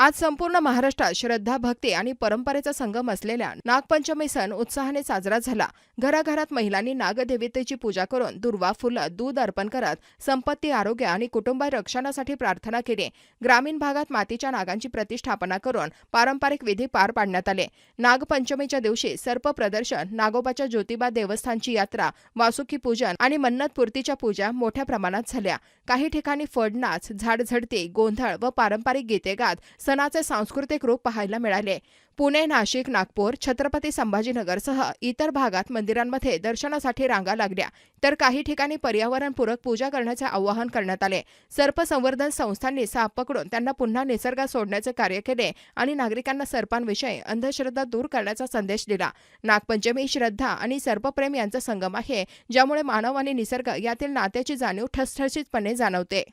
आज संपूर्ण महाराष्ट्रात श्रद्धा भक्ती आणि परंपरेचा संगम असलेल्या नागपंचमी सण उत्साहाने साजरा झाला. घराघरात महिलांनी नागदेवतेची पूजा करून दुर्वा फुलं दूध अर्पण करत संपत्ती आरोग्य आणि कुटुंब रक्षणासाठी प्रार्थना केली. ग्रामीण भागात मातीच्या नागांची प्रतिष्ठापना करून पारंपरिक विधी पार पाडण्यात आले. नागपंचमीच्या दिवशी सर्प प्रदर्शन नागोबाच्या ज्योतिबा देवस्थानची यात्रा वासुकी पूजन आणि मन्नतपूर्तीच्या पूजा मोठ्या प्रमाणात झाल्या. काही ठिकाणी फडनाच झाडझडती गोंधळ व पारंपरिक गीते गात सणाचे सांस्कृतिक रूप पाहायला मिळाले. पुणे नाशिक नागपूर छत्रपती संभाजीनगरसह इतर भागात मंदिरांमध्ये दर्शनासाठी रांगा लागल्या. तर काही ठिकाणी पर्यावरणपूरक पूजा करण्याचे आवाहन करण्यात आले. सर्प संवर्धन संस्थांनी साप पकडून त्यांना पुन्हा निसर्गात सोडण्याचे कार्य केले आणि नागरिकांना सर्पांविषयी अंधश्रद्धा दूर करण्याचा संदेश दिला. नागपंचमी श्रद्धा आणि सर्पप्रेम यांचा संगम आहे ज्यामुळे मानव आणि निसर्ग यातील नात्याची जाणीव ठसठशीतपणे जाणवते.